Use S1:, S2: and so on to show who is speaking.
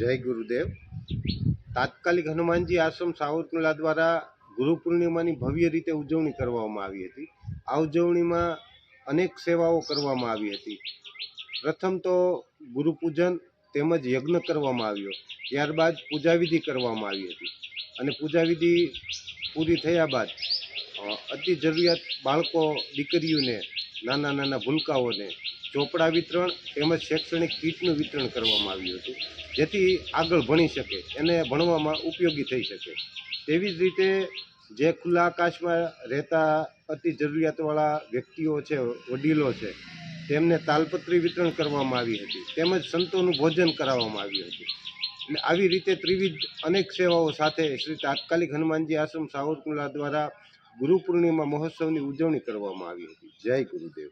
S1: જય ગુરુદેવ. તાત્કાલિક હનુમાનજી આશ્રમ સાવરકુંડલા દ્વારા ગુરુ પૂર્ણિમાની ભવ્ય રીતે ઉજવણી કરવામાં આવી હતી. આ ઉજવણીમાં અનેક સેવાઓ કરવામાં આવી હતી. પ્રથમ તો ગુરુપૂજન તેમજ યજ્ઞ કરવામાં આવ્યો. ત્યારબાદ પૂજાવિધિ કરવામાં આવી હતી. અને પૂજાવિધિ પૂરી થયા બાદ અતિ જરૂરિયાત બાળકો, દીકરીઓને નાના નાના ભૂલકાઓને ચોપડા વિતરણ તેમજ શૈક્ષણિક કીટનું વિતરણ કરવામાં આવ્યું હતું, જેથી આગળ ભણી શકે, એને ભણવામાં ઉપયોગી થઈ શકે. તેવી જ રીતે જે ખુલ્લા આકાશમાં રહેતા અતિ જરૂરિયાતવાળા વ્યક્તિઓ છે, વડીલો છે, તેમને તાલપત્રી વિતરણ કરવામાં આવી હતી, તેમજ સંતોનું ભોજન કરાવવામાં આવ્યું હતું. અને આવી રીતે ત્રિવિધ અનેક સેવાઓ સાથે શ્રી તાત્કાલિક હનુમાનજી આશ્રમ સાવરકુંડલા દ્વારા ગુરુ પૂર્ણિમા મહોત્સવની ઉજવણી કરવામાં આવી હતી. જય ગુરુદેવ.